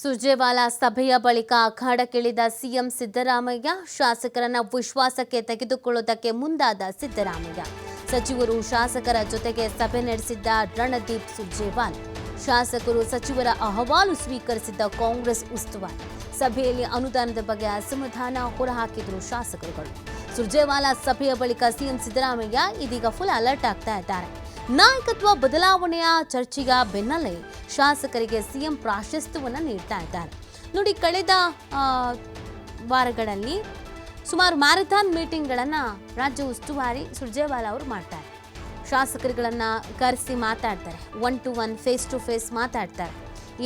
ಸುರ್ಜೇವಾಲಾ ಸಭೆಯ ಬಳಿಕ ಅಖಾಡಕ್ಕಿಳಿದ ಸಿಎಂ ಸಿದ್ದರಾಮಯ್ಯ ಶಾಸಕರನ್ನ ವಿಶ್ವಾಸಕ್ಕೆ ತೆಗೆದುಕೊಳ್ಳುವುದಕ್ಕೆ ಮುಂದಾದ ಸಿದ್ದರಾಮಯ್ಯ. ಸಚಿವರು ಶಾಸಕರ ಜೊತೆಗೆ ಸಭೆ ನಡೆಸಿದ್ದ ರಣದೀಪ್ ಸುರ್ಜೇವಾಲ್, ಶಾಸಕರು ಸಚಿವರ ಅಹವಾಲು ಸ್ವೀಕರಿಸಿದ್ದ ಕಾಂಗ್ರೆಸ್ ಉಸ್ತುವಾರಿ. ಸಭೆಯಲ್ಲಿ ಅನುದಾನದ ಬಗ್ಗೆ ಅಸಮಾಧಾನ ಹೊರಹಾಕಿದರು ಶಾಸಕರುಗಳು. ಸುರ್ಜೇವಾಲಾ ಸಭೆಯ ಬಳಿಕ ಸಿಎಂ ಸಿದ್ದರಾಮಯ್ಯ ಇದೀಗ ಫುಲ್ ಅಲರ್ಟ್ ಆಗ್ತಾ ಇದ್ದಾರೆ. ನಾಯಕತ್ವ ಬದಲಾವಣೆಯ ಚರ್ಚೆಯ ಬೆನ್ನಲ್ಲೇ ಶಾಸಕರಿಗೆ ಸಿಎಂ ಪ್ರಾಶಸ್ತ್ಯವನ್ನು ನೀಡ್ತಾ ಇದ್ದಾರೆ. ನೋಡಿ, ಕಳೆದ ವಾರಗಳಲ್ಲಿ ಸುಮಾರು ಮ್ಯಾರಥಾನ್ ಮೀಟಿಂಗ್ಗಳನ್ನು ರಾಜ್ಯ ಉಸ್ತುವಾರಿ ಸುರ್ಜೇವಾಲಾ ಅವರು ಮಾಡ್ತಾರೆ. ಶಾಸಕರುಗಳನ್ನು ಕರೆಸಿ ಮಾತಾಡ್ತಾರೆ. One to one face to face ಮಾತಾಡ್ತಾರೆ.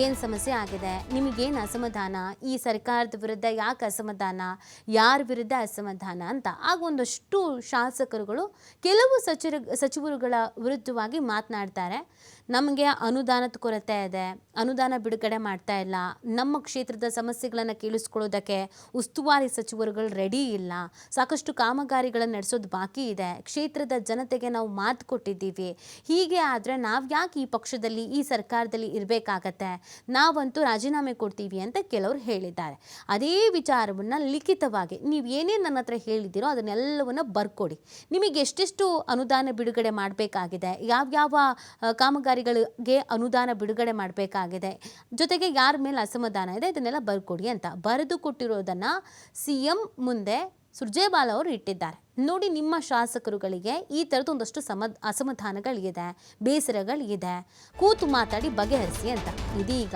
ಏನು ಸಮಸ್ಯೆ ಆಗಿದೆ? ನಿಮಗೇನು ಅಸಮಾಧಾನ? ಈ ಸರ್ಕಾರದ ವಿರುದ್ಧ ಯಾಕೆ ಅಸಮಾಧಾನ? ಯಾರ ವಿರುದ್ಧ ಅಸಮಾಧಾನ ಅಂತ? ಆಗ ಒಂದಷ್ಟು ಶಾಸಕರುಗಳು, ಕೆಲವು ಸಚಿವ ಸಚಿವರುಗಳ ವಿರುದ್ಧವಾಗಿ ಮಾತನಾಡ್ತಾರೆ. ನಮಗೆ ಅನುದಾನದ ಕೊರತೆ ಇದೆ ಅನುದಾನ ಬಿಡುಗಡೆ ಮಾಡ್ತಾ ಇಲ್ಲ ನಮ್ಮ ಕ್ಷೇತ್ರದ ಸಮಸ್ಯೆಗಳನ್ನು ಕೇಳಿಸ್ಕೊಳ್ಳೋದಕ್ಕೆ ಉಸ್ತುವಾರಿ ಸಚಿವರುಗಳು ರೆಡಿ ಇಲ್ಲ ಸಾಕಷ್ಟು ಕಾಮಗಾರಿಗಳನ್ನು ನಡೆಸೋದು ಬಾಕಿ ಇದೆ ಕ್ಷೇತ್ರದ ಜನತೆಗೆ ನಾವು ಮಾತು ಕೊಟ್ಟಿದ್ದೀವಿ. ಹೀಗೆ ಆದರೆ ನಾವು ಯಾಕೆ ಈ ಪಕ್ಷದಲ್ಲಿ ಈ ಸರ್ಕಾರದಲ್ಲಿ ಇರಬೇಕಾಗತ್ತೆ? ನಾವಂತೂ ರಾಜೀನಾಮೆ ಕೊಡ್ತೀವಿ ಅಂತ ಕೆಲವರು ಹೇಳಿದ್ದಾರೆ. ಅದೇ ವಿಚಾರವನ್ನು ಲಿಖಿತವಾಗಿ ನೀವು ಏನೇ ನನ್ನ ಹತ್ರ ಹೇಳಿದ್ದೀರೋ ಅದನ್ನೆಲ್ಲವನ್ನು ಬರ್ಕೊಡಿ. ನಿಮಗೆ ಎಷ್ಟೆಷ್ಟು ಅನುದಾನ ಬಿಡುಗಡೆ ಮಾಡಬೇಕಾಗಿದೆ ಯಾವ್ಯಾವ ಆ, ಕಾಮಗಾರಿಗಳಿಗೆ ಅನುದಾನ ಬಿಡುಗಡೆ ಮಾಡಬೇಕಾಗಿದೆ. ಜೊತೆಗೆ ಯಾರ ಮೇಲೆ ಅಸಮಾಧಾನ ಇದೆ, ಇದನ್ನೆಲ್ಲ ಬರ್ಕೊಡಿ ಅಂತ ಬರೆದು ಕೊಟ್ಟಿರೋದನ್ನು ಸಿ ಎಂ ಮುಂದೆ ಸುರ್ಜೇವಾಲ ಅವರು ಇಟ್ಟಿದ್ದಾರೆ. ನೋಡಿ ನಿಮ್ಮ ಶಾಸಕರುಗಳಿಗೆ ಈ ಥರದ್ದು ಒಂದಷ್ಟು ಸಮ ಅಸಮಾಧಾನಗಳಿದೆ ಬೇಸರಗಳಿದೆ ಕೂತು ಮಾತಾಡಿ ಬಗೆಹರಿಸಿ ಅಂತ. ಇದೀಗ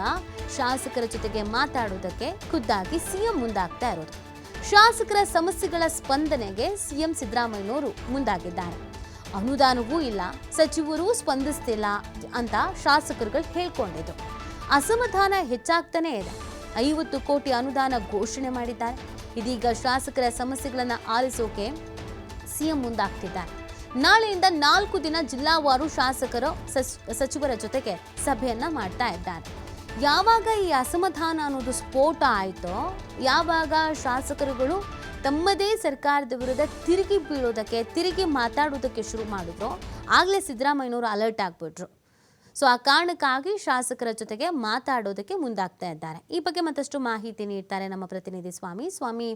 ಶಾಸಕರ ಜೊತೆಗೆ ಮಾತಾಡೋದಕ್ಕೆ ಖುದ್ದಾಗಿ ಸಿಎಂ ಮುಂದಾಗ್ತಾ ಇರೋದು. ಶಾಸಕರ ಸಮಸ್ಯೆಗಳ ಸ್ಪಂದನೆಗೆ ಸಿಎಂ ಸಿದ್ದರಾಮಯ್ಯನವರು ಮುಂದಾಗಿದ್ದಾರೆ. ಅನುದಾನವೂ ಇಲ್ಲ, ಸಚಿವರು ಸ್ಪಂದಿಸ್ತಿಲ್ಲ ಅಂತ ಶಾಸಕರುಗಳು ಹೇಳ್ಕೊಂಡಿದ್ದು ಅಸಮಾಧಾನ ಹೆಚ್ಚಾಗ್ತಾನೇ ಇದೆ. ಐವತ್ತು ಕೋಟಿ ಅನುದಾನ ಘೋಷಣೆ ಮಾಡಿದ್ದಾರೆ. ಇದೀಗ ಶಾಸಕರ ಸಮಸ್ಯೆಗಳನ್ನು ಆಲಿಸೋಕೆ ಸಿಎಂ ಮುಂದಾಗ್ತಿದ್ದಾರೆ. ನಾಳೆಯಿಂದ ನಾಲ್ಕು ದಿನ ಜಿಲ್ಲಾವಾರು ಶಾಸಕರು ಸಚ್- ಸಚಿವರ ಜೊತೆಗೆ ಸಭೆಯನ್ನ ಮಾಡ್ತಾ ಇದ್ದಾರೆ. ಯಾವಾಗ ಈ ಅಸಮಾಧಾನ ಅನ್ನೋದು ಸ್ಫೋಟ ಆಯಿತೋ, ಯಾವಾಗ ಶಾಸಕರುಗಳು ತಮ್ಮದೇ ಸರ್ಕಾರದ ವಿರುದ್ಧ ತಿರುಗಿ ಬೀಳೋದಕ್ಕೆ ತಿರುಗಿ ಮಾತಾಡೋದಕ್ಕೆ ಶುರು ಮಾಡಿದ್ರು. ಆಗಲೇ ಸಿದ್ದರಾಮಯ್ಯನವರು ಅಲರ್ಟ್ ಆಗಿಬಿಟ್ರು. ಸೊ ಆ ಕಾರಣಕ್ಕಾಗಿ ಶಾಸಕರ ಜೊತೆಗೆ ಮಾತಾಡೋದಕ್ಕೆ ಮುಂದಾಗ್ತಾ ಇದ್ದಾರೆ. ಈ ಬಗ್ಗೆ ಮತ್ತಷ್ಟು ಮಾಹಿತಿ ನೀಡ್ತಾರೆ ನಮ್ಮ ಪ್ರತಿನಿಧಿ ಸ್ವಾಮಿ. ಸ್ವಾಮಿ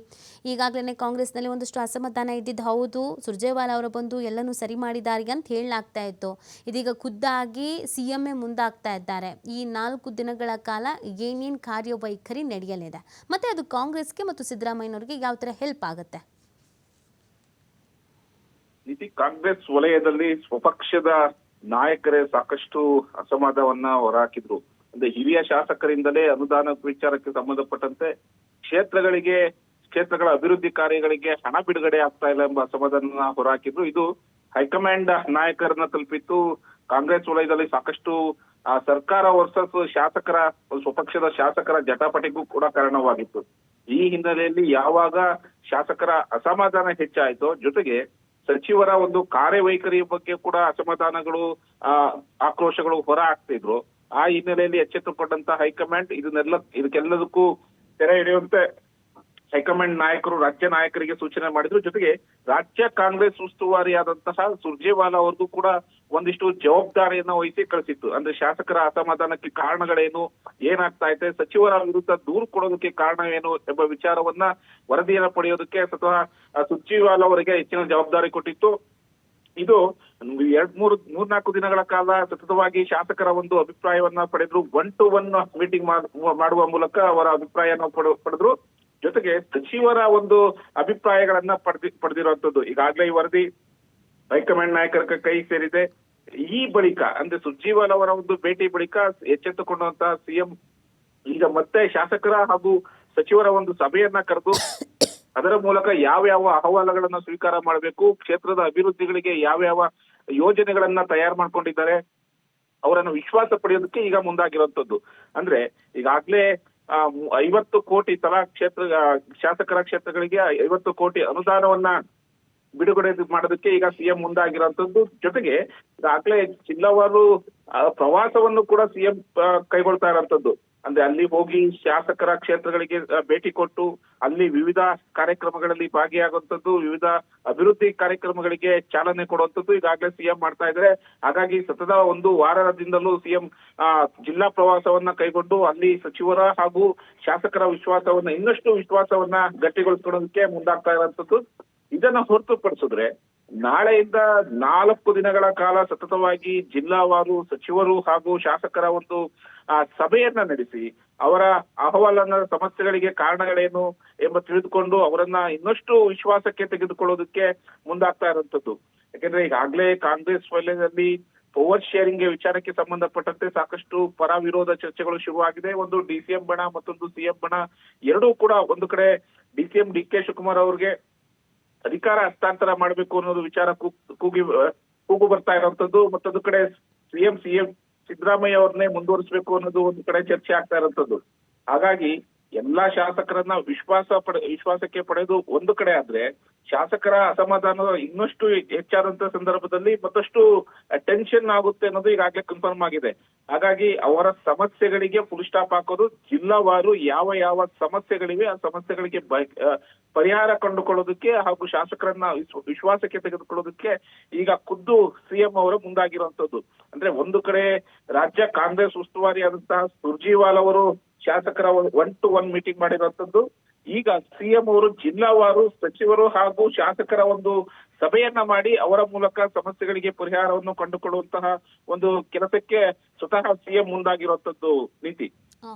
ಈಗಾಗಲೇ ಕಾಂಗ್ರೆಸ್ನಲ್ಲಿ ಒಂದಷ್ಟು ಅಸಮಾಧಾನ ಇದ್ದಿದ್ದು ಹೌದು. ಸುರ್ಜೇವಾಲ ಅವರು ಬಂದು ಎಲ್ಲನೂ ಸರಿ ಮಾಡಿದ್ದಾರೆ ಅಂತ ಹೇಳಲಾಗ್ತಾ ಇತ್ತು. ಇದೀಗ ಖುದ್ದಾಗಿ ಸಿ ಎಂ ಎ ಮುಂದಾಗ್ತಾ ಇದ್ದಾರೆ. ಈ ನಾಲ್ಕು ದಿನಗಳ ಕಾಲ ಏನೇನು ಕಾರ್ಯವೈಖರಿ ನಡೆಯಲಿದೆ? ಮತ್ತೆ ಅದು ಕಾಂಗ್ರೆಸ್ಗೆ ಮತ್ತು ಸಿದ್ದರಾಮಯ್ಯನವರಿಗೆ ಯಾವ ಥರ ಹೆಲ್ಪ್ ಆಗುತ್ತೆ? ಕಾಂಗ್ರೆಸ್ ವಲಯದಲ್ಲಿ ಸ್ವಪಕ್ಷದ ನಾಯಕರೇ ಸಾಕಷ್ಟು ಅಸಮಾಧಾನವನ್ನ ಹೊರಹಾಕಿದ್ರು. ಅಂದ್ರೆ ಹಿರಿಯ ಶಾಸಕರಿಂದಲೇ ಅನುದಾನ ವಿಚಾರಕ್ಕೆ ಸಂಬಂಧಪಟ್ಟಂತೆ ಕ್ಷೇತ್ರಗಳಿಗೆ, ಕ್ಷೇತ್ರಗಳ ಅಭಿವೃದ್ಧಿ ಕಾರ್ಯಗಳಿಗೆ ಹಣ ಬಿಡುಗಡೆ ಆಗ್ತಾ ಇಲ್ಲ ಎಂಬ ಅಸಮಾಧಾನ ಹೊರಹಾಕಿದ್ರು. ಇದು ಹೈಕಮಾಂಡ್ ನಾಯಕರನ್ನ ತಲುಪಿತ್ತು. ಕಾಂಗ್ರೆಸ್ ವಲಯದಲ್ಲಿ ಸಾಕಷ್ಟು ಸರ್ಕಾರ ವರ್ಸಸ್ ಶಾಸಕರ ಸ್ವಪಕ್ಷದ ಶಾಸಕರ ಜಟಾಪಟಿಗೂ ಕೂಡ ಕಾರಣವಾಗಿತ್ತು. ಈ ಹಿನ್ನೆಲೆಯಲ್ಲಿ ಯಾವಾಗ ಶಾಸಕರ ಅಸಮಾಧಾನ ಹೆಚ್ಚಾಯಿತೋ, ಜೊತೆಗೆ ಸಚಿವರ ಒಂದು ಕಾರ್ಯವೈಖರಿಯ ಬಗ್ಗೆ ಕೂಡ ಅಸಮಾಧಾನಗಳು ಆಕ್ರೋಶಗಳು ಹೊರ ಆಗ್ತಿದ್ರು ಆ ಹಿನ್ನೆಲೆಯಲ್ಲಿ ಎಚ್ಚೆತ್ತುಕೊಂಡಂತ ಹೈಕಮಾಂಡ್ ಇದನ್ನೆಲ್ಲ, ಇದಕ್ಕೆಲ್ಲದಕ್ಕೂ ತೆರೆ ಹಿಡಿಯುವಂತೆ ಹೈಕಮಾಂಡ್ ನಾಯಕರು, ರಾಜ್ಯ ನಾಯಕರಿಗೆ ಸೂಚನೆ ಮಾಡಿದ್ರು. ಜೊತೆಗೆ ರಾಜ್ಯ ಕಾಂಗ್ರೆಸ್ ಉಸ್ತುವಾರಿಯಾದಂತಹ ಸುರ್ಜೇವಾಲಾ ಅವ್ರಿಗೂ ಕೂಡ ಒಂದಿಷ್ಟು ಜವಾಬ್ದಾರಿಯನ್ನ ವಹಿಸಿ ಕಳಿಸಿತ್ತು. ಅಂದ್ರೆ ಶಾಸಕರ ಅಸಮಾಧಾನಕ್ಕೆ ಕಾರಣಗಳೇನು, ಏನಾಗ್ತಾ ಇದೆ, ಸಚಿವರ ವಿರುದ್ಧ ದೂರು ಕೊಡೋದಕ್ಕೆ ಕಾರಣ ಏನು ಎಂಬ ವಿಚಾರವನ್ನ ವರದಿಯನ್ನ ಪಡೆಯೋದಕ್ಕೆ ಅಥವಾ ಸುರ್ಜೇವಾಲಾ ಅವರಿಗೆ ಹೆಚ್ಚಿನ ಜವಾಬ್ದಾರಿ ಕೊಟ್ಟಿತ್ತು. ಇದು ಎರಡ್ ಮೂರು, ಮೂರ್ನಾಲ್ಕು ದಿನಗಳ ಕಾಲ ಸತತವಾಗಿ ಶಾಸಕರ ಒಂದು ಅಭಿಪ್ರಾಯವನ್ನ ಪಡೆದ್ರು. ಒನ್ ಟು ಒನ್ ಮೀಟಿಂಗ್ ಮಾಡುವ ಮೂಲಕ ಅವರ ಅಭಿಪ್ರಾಯನ ಪಡೆ- ಪಡೆದ್ರು. ಜೊತೆಗೆ ಸಚಿವರ ಒಂದು ಅಭಿಪ್ರಾಯಗಳನ್ನ ಪಡೆದಿ ಪಡೆದಿರುವಂತದ್ದು ಈಗಾಗಲೇ ಈ ವರದಿ ಹೈಕಮಾಂಡ್ ನಾಯಕರ ಕೈ ಸೇರಿದೆ. ಈ ಬಳಿಕ, ಅಂದ್ರೆ ಸುರ್ಜೇವಾಲಾ ಅವರ ಒಂದು ಭೇಟಿ ಬಳಿಕ ಎಚ್ಚೆತ್ತುಕೊಂಡಂತಹ ಸಿಎಂ, ಈಗ ಮತ್ತೆ ಶಾಸಕರ ಹಾಗೂ ಸಚಿವರ ಒಂದು ಸಭೆಯನ್ನ ಕರೆದು ಅದರ ಮೂಲಕ ಯಾವ ಯಾವ ಅಹವಾಲುಗಳನ್ನ ಸ್ವೀಕಾರ ಮಾಡಬೇಕು, ಕ್ಷೇತ್ರದ ಅಭಿವೃದ್ಧಿಗಳಿಗೆ ಯಾವ ಯಾವ ಯೋಜನೆಗಳನ್ನ ತಯಾರು ಮಾಡ್ಕೊಂಡಿದ್ದಾರೆ, ಅವರನ್ನು ವಿಶ್ವಾಸ ಪಡೆಯೋದಕ್ಕೆ ಈಗ ಮುಂದಾಗಿರುವಂತದ್ದು ಅಂದ್ರೆ ಈಗಾಗ್ಲೇ ಐವತ್ತು ಕೋಟಿ ತಲಾ ಕ್ಷೇತ್ರ ಶಾಸಕರ ಕ್ಷೇತ್ರಗಳಿಗೆ ಐವತ್ತು ಕೋಟಿ ಅನುದಾನವನ್ನ ಬಿಡುಗಡೆ ಮಾಡೋದಕ್ಕೆ ಈಗ ಸಿಎಂ ಮುಂದಾಗಿರುವಂತದ್ದು ಜೊತೆಗೆ ಈಗಾಗಲೇ ಜಿಲ್ಲಾವಾರು ಪ್ರವಾಸವನ್ನು ಕೂಡ ಸಿಎಂ ಕೈಗೊಳ್ತಾ ಇರುವಂತದ್ದು ಅಂದ್ರೆ ಅಲ್ಲಿ ಹೋಗಿ ಶಾಸಕರ ಕ್ಷೇತ್ರಗಳಿಗೆ ಭೇಟಿ ಕೊಟ್ಟು ಅಲ್ಲಿ ವಿವಿಧ ಕಾರ್ಯಕ್ರಮಗಳಲ್ಲಿ ಭಾಗಿಯಾಗುವಂತದ್ದು ವಿವಿಧ ಅಭಿವೃದ್ಧಿ ಕಾರ್ಯಕ್ರಮಗಳಿಗೆ ಚಾಲನೆ ಕೊಡುವಂತದ್ದು ಈಗಾಗಲೇ ಸಿಎಂ ಮಾಡ್ತಾ ಇದ್ದಾರೆ. ಹಾಗಾಗಿ ಸತತ ಒಂದು ವಾರದಿಂದಲೂ ಸಿಎಂ ಜಿಲ್ಲಾ ಪ್ರವಾಸವನ್ನ ಕೈಗೊಂಡು ಅಲ್ಲಿ ಸಚಿವರ ಹಾಗೂ ಶಾಸಕರ ವಿಶ್ವಾಸವನ್ನ, ಇನ್ನಷ್ಟು ವಿಶ್ವಾಸವನ್ನ ಗಟ್ಟಿಗೊಳಿಸ್ಕೊಳ್ಳೋದಕ್ಕೆ ಮುಂದಾಗ್ತಾ ಇರುವಂತದ್ದು ಇದನ್ನ ಹೊರತುಪಡಿಸಿದ್ರೆ ನಾಳೆಯಿಂದ ನಾಲ್ಕು ದಿನಗಳ ಕಾಲ ಸತತವಾಗಿ ಜಿಲ್ಲಾವಾರು ಸಚಿವರು ಹಾಗೂ ಶಾಸಕರ ಒಂದು ಸಭೆಯನ್ನ ನಡೆಸಿ ಅವರ ಅಹವಾಲನ್ನ ಸಮಸ್ಯೆಗಳಿಗೆ ಕಾರಣಗಳೇನು ಎಂಬ ತಿಳಿದುಕೊಂಡು ಅವರನ್ನ ಇನ್ನಷ್ಟು ವಿಶ್ವಾಸಕ್ಕೆ ತೆಗೆದುಕೊಳ್ಳೋದಕ್ಕೆ ಮುಂದಾಗ್ತಾ ಇರುವಂತದ್ದು ಯಾಕೆಂದ್ರೆ ಈಗಾಗಲೇ ಕಾಂಗ್ರೆಸ್ ವಲಯದಲ್ಲಿ ಪವರ್ ಶೇರಿಂಗ್ ವಿಚಾರಕ್ಕೆ ಸಂಬಂಧಪಟ್ಟಂತೆ ಸಾಕಷ್ಟು ಪರ ವಿರೋಧ ಚರ್ಚೆಗಳು ಶುರುವಾಗಿದೆ. ಒಂದು ಡಿಸಿಎಂ ಬಣ, ಮತ್ತೊಂದು ಸಿಎಂ ಬಣ, ಎರಡೂ ಕೂಡ ಒಂದು ಕಡೆ ಡಿಸಿಎಂ ಡಿ ಕೆ ಶಿವಕುಮಾರ್ ಅವ್ರಿಗೆ ಅಧಿಕಾರ ಹಸ್ತಾಂತರ ಮಾಡಬೇಕು ಅನ್ನೋದು ವಿಚಾರ ಕೂಗಿ ಕೂಗು ಬರ್ತಾ ಇರುವಂತದ್ದು ಮತ್ತೊಂದು ಕಡೆ ಸಿಎಂ ಸಿಎಂ ಸಿದ್ದರಾಮಯ್ಯ ಅವ್ರನ್ನೇ ಮುಂದುವರಿಸಬೇಕು ಅನ್ನೋದು ಒಂದು ಕಡೆ ಚರ್ಚೆ ಆಗ್ತಾ ಇರುವಂತದ್ದು ಹಾಗಾಗಿ ಎಲ್ಲಾ ಶಾಸಕರನ್ನ ವಿಶ್ವಾಸ ಪಡೆ, ವಿಶ್ವಾಸಕ್ಕೆ ಪಡೆದು ಒಂದು ಕಡೆ ಆದ್ರೆ ಶಾಸಕರ ಅಸಮಾಧಾನ ಇನ್ನಷ್ಟು ಹೆಚ್ಚಾದಂತ ಸಂದರ್ಭದಲ್ಲಿ ಮತ್ತಷ್ಟು ಟೆನ್ಷನ್ ಆಗುತ್ತೆ ಅನ್ನೋದು ಈಗಾಗಲೇ ಕನ್ಫರ್ಮ್ ಆಗಿದೆ. ಹಾಗಾಗಿ ಅವರ ಸಮಸ್ಯೆಗಳಿಗೆ ಫುಲ್ ಸ್ಟಾಪ್ ಹಾಕೋದು ಜಿಲ್ಲಾವಾರು ಯಾವ ಯಾವ ಸಮಸ್ಯೆಗಳಿವೆ ಆ ಸಮಸ್ಯೆಗಳಿಗೆ ಪರಿಹಾರ ಕಂಡುಕೊಳ್ಳೋದಕ್ಕೆ ಹಾಗೂ ಶಾಸಕರನ್ನ ವಿಶ್ವಾಸಕ್ಕೆ ತೆಗೆದುಕೊಳ್ಳೋದಕ್ಕೆ ಈಗ ಖುದ್ದು ಸಿಎಂ ಅವರು ಮುಂದಾಗಿರುವಂತದ್ದು. ಅಂದ್ರೆ ಒಂದು ಕಡೆ ರಾಜ್ಯ ಕಾಂಗ್ರೆಸ್ ಉಸ್ತುವಾರಿ ಆದಂತಹ ಸುರ್ಜಿವಾಲ್ ಅವರು ಶಾಸಕರ ಒನ್ ಟು ಒನ್ ಮೀಟಿಂಗ್ ಮಾಡಿರುವಂತದ್ದು ಈಗ ಸಿಎಂ ಅವರು ಜಿಲ್ಲಾವಾರು ಸಚಿವರು ಹಾಗೂ ಶಾಸಕರ ಒಂದು ಸಭೆಯನ್ನ ಮಾಡಿ ಅವರ ಮೂಲಕ ಸಮಸ್ಯೆಗಳಿಗೆ ಪರಿಹಾರವನ್ನು ಕಂಡುಕೊಳ್ಳುವಂತಹ ಒಂದು ಕೆಲಸಕ್ಕೆ ಸ್ವತಃ ಸಿಎಂ ಮುಂದಾಗಿರುವಂತದ್ದು ನೀತಿ.